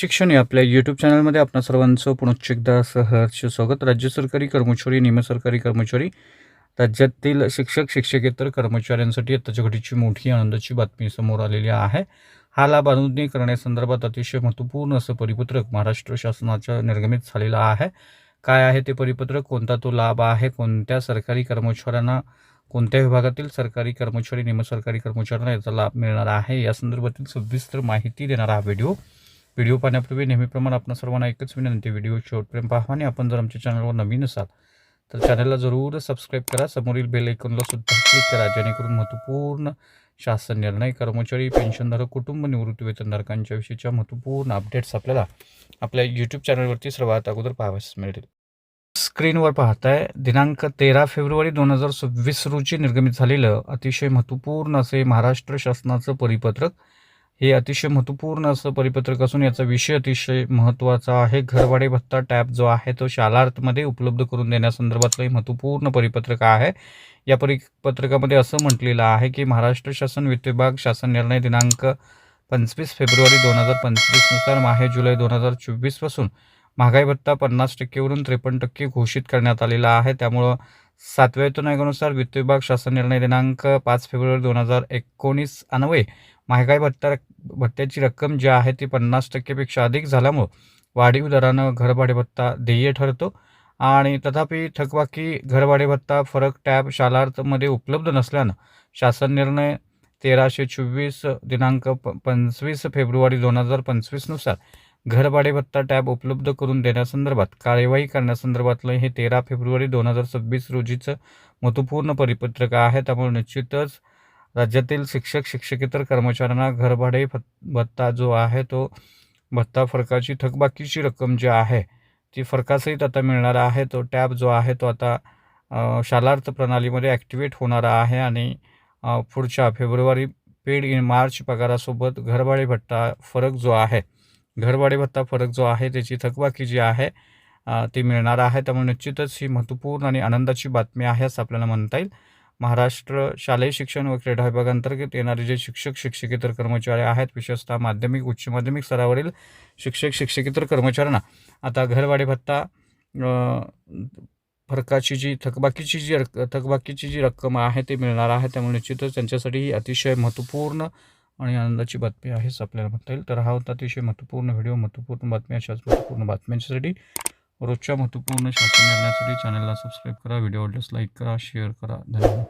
शिक्षण या आपल्या यूट्यूब चॅनलमध्ये आपणा सर्वांचं पुनश्च एकदा सहर्ष स्वागत. राज्य सरकारी कर्मचारी निमसरकारी कर्मचारी राज्यातील शिक्षक शिक्षकेतर कर्मचाऱ्यांसाठी आत्ताच्या घडीची मोठी आनंदाची बातमी समोर आलेली आहे. हा लाभ अनुज्ञ करण्यासंदर्भात अतिशय महत्त्वपूर्ण असं परिपत्रक महाराष्ट्र शासनाच्या निर्गमित झालेलं आहे. काय आहे ते परिपत्रक? कोणता तो लाभ आहे? कोणत्या सरकारी कर्मचाऱ्यांना कोणत्या विभागातील सरकारी कर्मचारी निमसरकारी कर्मचाऱ्यांना याचा लाभ मिळणार आहे? या संदर्भातील सविस्तर माहिती देणारा हा व्हिडिओ. व्हिडिओ पाहण्यापूर्वी नेहमीप्रमाणे आपण सर्वांना एकच विनंती व्हिडिओ शेवटपर्यंत पाहा आणि आपण जर आमच्या चॅनलवर नवीन असाल तर चॅनलला जरूर सबस्क्राईब करा. समोरील बेल ऐकूनला सुद्धा क्लिक करा जेणेकरून महत्त्वपूर्ण शासन निर्णय कर्मचारी पेन्शनधारक कुटुंब निवृत्ती वेतनधारकांच्या विषयीच्या महत्त्वपूर्ण अपडेट्स आपल्याला आपल्या यूट्यूब चॅनलवरती सर्वात अगोदर पाहावयास मिळतील. स्क्रीनवर पाहताय दिनांक तेरा फेब्रुवारी दोन हजार सव्वीस रोजी निर्गमित झालेलं अतिशय महत्त्वपूर्ण असे महाराष्ट्र शासनाचं परिपत्रक हे अतिशय महत्त्वपूर्ण असं परिपत्रक असून याचा विषय अतिशय महत्त्वाचा आहे. घरभाडे भत्ता टॅब जो आहे तो शालार्थमध्ये उपलब्ध करून देण्यासंदर्भातलं हे महत्त्वपूर्ण परिपत्रक आहे. या परिपत्रकामध्ये असं म्हटलेलं आहे की महाराष्ट्र शासन वित्त विभाग शासन निर्णय दिनांक पंचवीस फेब्रुवारी दोन हजार पंचवीसनुसार माहे जुलै दोन हजार चोवीसपासून महागाई भत्ता पन्नास टक्केवरून त्रेपन्न टक्के घोषित करण्यात आलेला आहे. त्यामुळं सातव्या वेतन आयोगानुसार वित्त विभाग शासन निर्णय दिनांक पाच फेब्रुवारी दोन हजार एकोणीस अन्वये महागाई भत्ता भत्त्याची रक्कम जी आहे ती पन्नास टक्केपेक्षा अधिक झाल्यामुळं वाढीव दरानं घरभाडे भत्ता देय ठरतो. आणि तथापि थकबाकी घरभाडे भत्ता फरक टॅब शालार्थमध्ये उपलब्ध नसल्यानं शासन निर्णय तेराशे चोवीस दिनांक प पंचवीस फेब्रुवारी दोन हजार पंचवीसनुसार घरभाडे भत्ता टॅब उपलब्ध करून देण्यासंदर्भात कार्यवाही करण्यासंदर्भातलं हे तेरा फेब्रुवारी दोन हजार सव्वीस रोजीचं महत्त्वपूर्ण परिपत्रक आहे. त्यामुळे निश्चितच राज्यातील शिक्षक शिक्षकेतर कर्मचाऱ्यांना घरभाडे भत्ता जो आहे तो भत्ता फरकाची थकबाकीची रक्कम जी आहे ती फरकासहित आता मिळणार आहे. तो टॅब जो आहे तो आता शालार्थ प्रणालीमध्ये ॲक्टिवेट होणारा आहे आणि पुढच्या फेब्रुवारी पेड इन मार्च पगारासोबत घरभाडे भत्ता फरक जो आहे घरभाडे भत्ता फरक जो आहे त्याची थकबाकी जी आहे ती मिळणार आहे. त्यामुळे निश्चितच ही महत्त्वपूर्ण आणि आनंदाची बातमी आहे असं आपल्याला म्हणता येईल. महाराष्ट्र शालेय शिक्षण व क्रीडा विभागांतर्गत येणारे जे शिक्षक शिक्षकेतर कर्मचारी आहेत विशेषतः माध्यमिक उच्च माध्यमिक स्तरावरील शिक्षक शिक्षकेतर कर्मचाऱ्यांना आता घरवाडे भत्ता फरकाची जी थकबाकीची जी रक् थकबाकीची जी रक्कम आहे ते मिळणार आहे. त्यामुळे निश्चितच त्यांच्यासाठी ही अतिशय महत्त्वपूर्ण आणि आनंदाची बातमी आहेच आपल्याला म्हणता येईल. तर हा होता अतिशय महत्त्वपूर्ण व्हिडिओ महत्त्वपूर्ण बातमी अशाच महत्त्वपूर्ण बातम्यांसाठी. रोजच्या महत्त्वपूर्ण शासन निर्णयासाठी चॅनलला सबस्क्राईब करा व्हिडिओ आवडल्यास लाईक करा शेअर करा. धन्यवाद.